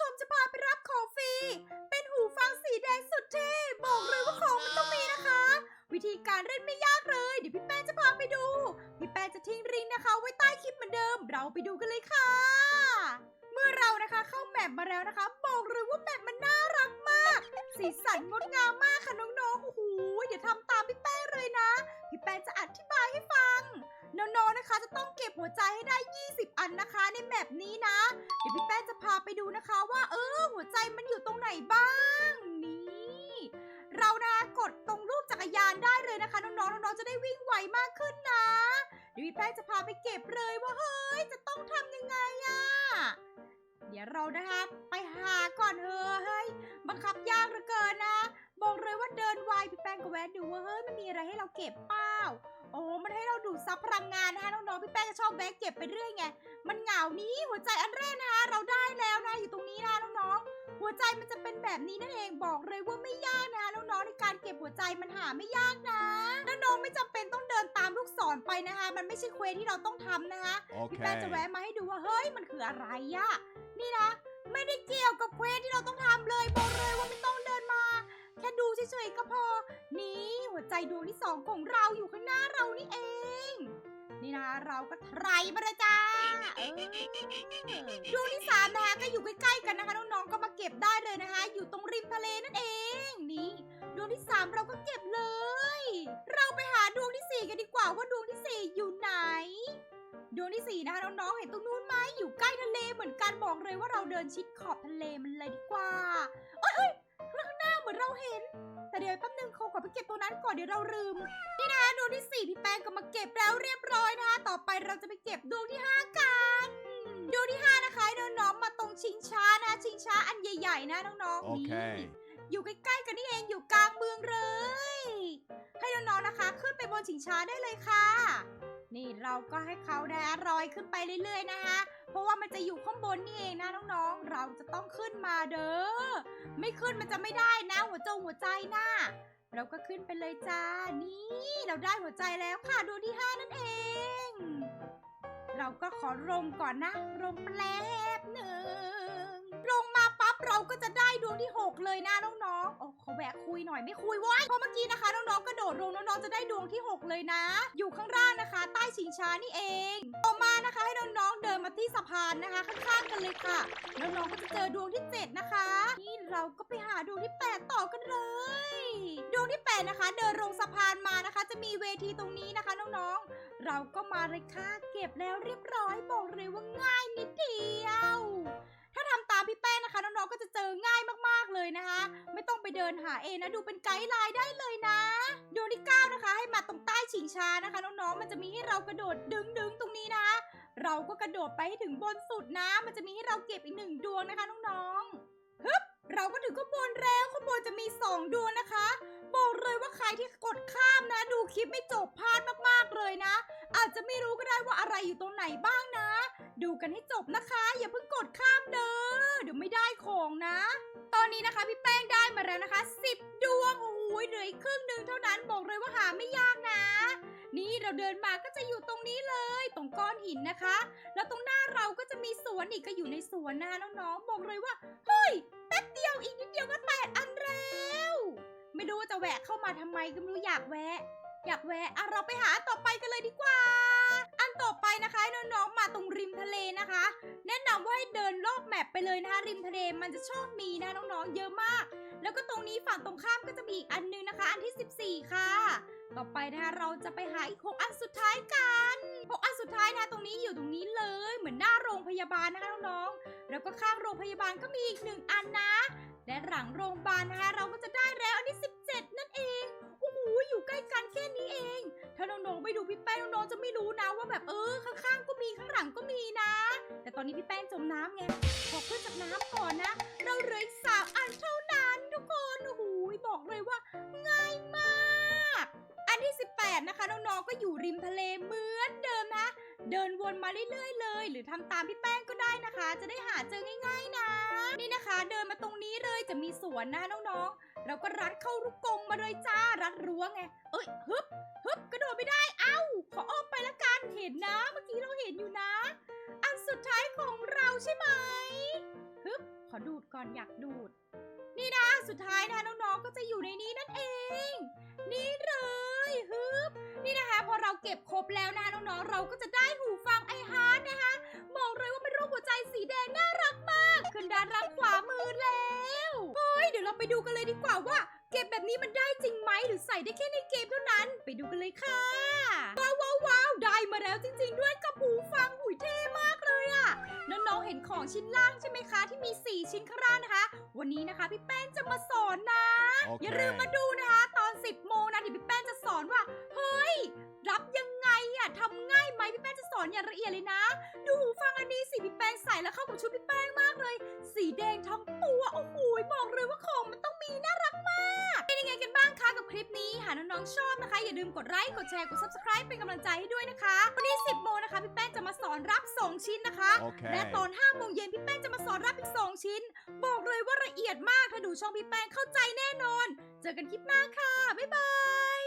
ชมจะพาไปรับของฟรี เป็นหูฟังสีแดงสุดเท่บอกเลยว่าของมันต้องมีนะคะ วิธีการเล่นไม่ยากเลย เดี๋ยวพี่แป้งจะพาไปดู พี่แป้งจะทิ้งลิงนะคะ ไว้ใต้คลิปเหมือนเดิม เราไปดูกันเลยค่ะ เมื่อเรานะคะเข้าแมปมาแล้วนะคะ บอกเลยว่าแมปมันน่ารักมาก สีสันงดงามมากค่ะน้องๆ โอ้โหเดี๋ยวทำตามพี่แป้งเลย จะต้องเก็บหัวใจให้ได้ 20 อันนะคะในแมปนี้นะ เดี๋ยวพี่แป้งจะพาไปดูนะคะว่าเออหัวใจมันอยู่ตรงไหนบ้างนี่เรานะกดตรงรูปจักรยานได้เลยนะคะ น้องๆน้องๆจะได้วิ่งไวมากขึ้นนะเดี๋ยวพี่แป้งจะพาไปเก็บเลยว่าเฮ้ยจะต้องทำยังไงอะ เดี๋ยวเรานะคะ ไปหาก่อนเฮ้ยบังคับยากเหลือเกินนะ บอกเลยว่าเดินไวพี่แป้งก็แวะดูว่าเฮ้ยมันมีอะไรให้เราเก็บเปล่าโอ้มันให้เราดูดซับพลังงานนะคะน้องๆพี่แป้งก็ชอบแวะเก็บไปเรื่อยไงมันเหงานี้หัวใจอันแรกนะคะเราได้แล้วนะอยู่ตรงนี้นะน้องๆหัวใจมันจะเป็นแบบนี้นั่นเองบอกเลยว่าไม่ยากนะคะน้องๆในการเก็บหัวใจมันหาไม่ยากนะและน้องไม่จำเป็นต้องเดินตามลูกศรไปนะคะ ไม่ใช่เควสที่เราต้องทำนะคะ พี่แป้งจะ Okay. แวะมาให้ดูว่าเฮ้ยมันคืออะไรอะนี่นะ ไม่ได้เกี่ยวกับเควสที่เราต้องทำเลยบอกเลยว่าไม่ต้องเดินมา แค่ดูเฉยๆก็พอ นี่หัวใจดวงที่สองของเราอยู่ข้างหน้าเรานี่เอง นี่นะเราก็ไทรมาเลยจ้าเออดวงที่สามนะคะก็อยู่ใกล้ๆกันนะคะน้องๆก็มาเก็บได้เลยนะคะ อยู่ตรงริมทะเลนั่นเอง นี่ดวงที่สามเราก็เก็บ ดวงที่สี่นะคะน้องๆเห็นตรงนู้นไหมอยู่ใกล้ทะเลเหมือนกันบอกเลยว่าเราเดินชิดขอบทะเลมันเลยดีกว่าเอ้ยเอ้ยข้างหน้าเหมือนเราเห็น แต่เดี๋ยวแป๊บนึงเขาขอไปเก็บตัวนั้นก่อนเดี๋ยวเราลืมนี่นะดวงที่สี่พี่แป้งก็มาเก็บแล้วเรียบร้อยนะคะต่อไปเราจะไปเก็บดวงที่ห้ากันดวงที่ห้านะคะให้น้องๆมาตรงชิงช้านะชิงช้าอันใหญ่ ๆ นะน้องๆนี่ Okay. อยู่ใกล้ๆกันนี่เองอยู่กลางเมืองเลย ให้น้องๆนะคะ ขึ้นไปบนชิงช้าได้เลยค่ะ นี่เราก็ให้เขานะลอยขึ้นไปเรื่อยๆนะคะ เพราะว่ามันจะอยู่ข้างบนนี่เองนะน้องๆ เราจะต้องขึ้นมาเด้อ ไม่ขึ้นมันจะไม่ได้นะ หัวจงหัวใจนะเราก็ขึ้นไปเลยจ้า นี่เราได้หัวใจแล้วค่ะดวงที่ห้านั่นเอง เราก็ขอลงก่อนนะลงแป๊บหนึ่งลงมาปั๊บเราก็จะได้ดวงที่6เลยนะน้อง แวะคุยหน่อยไม่คุยเว้ยเพราะเมื่อกี้นะคะน้องๆกระโดดลงน้องๆจะได้ดวงที่ 6 เลยนะ อยู่ข้างล่างนะคะ ใต้ชิงช้านี่เอง ต่อมานะคะให้น้องๆเดินมาที่สะพานนะคะ ข้างๆกันเลยค่ะน้องๆก็จะเจอดวงที่ 7 นะคะ นี่เราก็ไปหาดวงที่ 8 ต่อกันเลย ดวงที่ 8 นะคะ เดินลงสะพานมานะคะ จะมีเวทีตรงนี้นะคะน้องๆ เราก็มาเลยค่ะเก็บแล้วเรียบร้อยบอกเลยว่าง่ายนิดเดียวาทำตามพี่แป้งนะคะน้องๆก็จะเจอง่ายมากๆเลยนะคะ ไม่ต้องไปเดินหาเองนะดูเป็นไกด์ไลน์ได้เลยนะดวงที่9นะคะ ให้มาตรงใต้ชิงช้านะคะน้องๆมันจะมีให้เรากระโดดดึงๆตรงนี้นะ เราก็กระโดดไปให้ถึงบนสุดนะ มันจะมีให้เราเก็บอีกหนึ่งดวงนะคะน้องๆฮึบเราก็ถึงข้างบนแล้วข้างบนจะมีสองดวงนะคะ บอกเลยว่าใครที่กดข้ามนะ ดูคลิปไม่จบพลาดมากๆเลยนะ อาจจะไม่รู้ก็ได้ว่าอะไรอยู่ตรงไหนบ้างนะ ดูกันให้จบนะคะ อย่าเพิ่งกดข้ามเด้อเดี๋ยวไม่ได้ของนะ ตอนนี้นะคะพี่แป้งได้มาแล้วนะคะ 10 ดวงโอ้ยเหลืออีกครึ่งหนึ่งเท่านั้นบอกเลยว่าหาไม่ยากนะ นี่เราเดินมาก็จะอยู่ตรงนี้เลย ตรงก้อนหินนะคะ แล้วตรงหน้าเราก็จะมีสวนอีกก็อยู่ในสวนนะคะน้องๆบอกเลยว่าเฮ้ยแป๊บเดียวอีกนิดเดียวก็แปดอันแล้วไม่รู้ว่าจะแวะเข้ามาทำไมก็ไม่รู้อยากแวะ อยากแวะอะเราไปหาต่อไปกันเลยดีกว่าันต่อไปนะคะน้องๆมาตรงริมทะเลนะคะ แนะนำว่าให้เดินรอบแมปไปเลยนะคะริมทะเลมันจะชอบมีนะน้องๆเยอะมาก แล้วก็ตรงนี้ฝั่งตรงข้ามก็จะมีอีกอันนึงนะคะ อันที่ 14 ค่ะ ต่อไปนะคะเราจะไปหาอีก 6 อันสุดท้ายกัน6อันสุดท้ายนะตรงนี้อยู่ตรงนี้เลยเหมือนหน้าโรงพยาบาลนะคะน้องๆแล้วก็ข้างโรงพยาบาลก็มีอีกหนึ่งอันนะ และหลังโรงพยาบาลนะคะเราก็จะได้แล้วอันที่17 ใกล้กันแค่นี้เอง ถ้าน้องๆไม่ดูพี่แป้งน้องๆจะไม่รู้นะว่าแบบเออข้างๆก็มีข้างหลังก็มีนะ แต่ตอนนี้พี่แป้งจมน้ำไงขอขึ้นจากน้ำก่อนนะ เราเหลืออีกสามอันเท่านั้นทุกคนโอ้โหบอกเลยว่า ง่ายมาก อันที่ 18 นะคะน้องๆก็อยู่ริมทะเลเหมือนเดิม เดินวนมาเรื่อยๆเลย หรือทำตามพี่แป้งก็ได้นะคะ จะได้หาเจอง่าย ๆนะ นี่นะคะ เดินมาตรงนี้เลยจะมีสวนนะน้องๆ เราก็รัดเข้าลูกกงมาเลยจ้ารัดรั้วไง เอ้ยฮึบฮึบกระโดดไม่ได้ เอ้า ขออ้อมไปละกันเห็นนะ เมื่อกี้เราเห็นอยู่นะ อันสุดท้ายของเราใช่ไหมฮึบขอดูดก่อนอยากดูด นี่นะสุดท้ายนะน้องๆก็จะอยู่ในนี้นั่นเอง นี่เลย ฮึบนี่นะคะ พอเราเก็บครบแล้วนะคะน้องๆเราก็จะได้หูฟังไอฮาร์ดนะคะบอกเลยว่าเป็นรูปหัวใจสีแดงน่ารักมาก ขึ้นด้านล่างขวามือแล้วเฮ้ยเดี๋ยวเราไปดูกันเลยดีกว่าว่าเก็บแบบนี้มันได้จริงไหมหรือใส่ได้แค่ในเกมเท่านั้น ไปดูกันเลยค่ะว้าวว้าวาวได้มาแล้วจริง ๆ ด้วยกับหูฟังหุยเท่มากเลยอะน้องๆเห็นของชิ้นล่างใช่ไหมคะ ที่มี 4 ชิ้นข้างล่างนะคะ วันนี้นะคะพี่แป้นจะมาสอนนะอย่าลืมมาดูนะคะ อย่างละเอียดเลยนะ ดูหูฟังอันนี้สิพี่แป้งใส่แล้วเข้ากับชุดพี่แป้งมากเลย สีแดงทั้งตัวโอ้โหบอกเลยว่าของมันต้องมีน่ารักมาก เป็นยังไงกันบ้างคะกับคลิปนี้หากน้องๆชอบนะคะ อย่าลืมกดไลค์กดแชร์กด subscribe เป็นกำลังใจให้ด้วยนะคะวันนี้ 10โมงนะคะพี่แป้งจะมาสอนรับ 2 ชิ้นนะคะ Okay. และตอน5โมงเย็นพี่แป้งจะมาสอนรับอีก 2 ชิ้น บอกเลยว่าละเอียดมากถ้าดูช่องพี่แป้งเข้าใจแน่นอน เจอกันคลิปหน้าค่ะบ๊ายบาย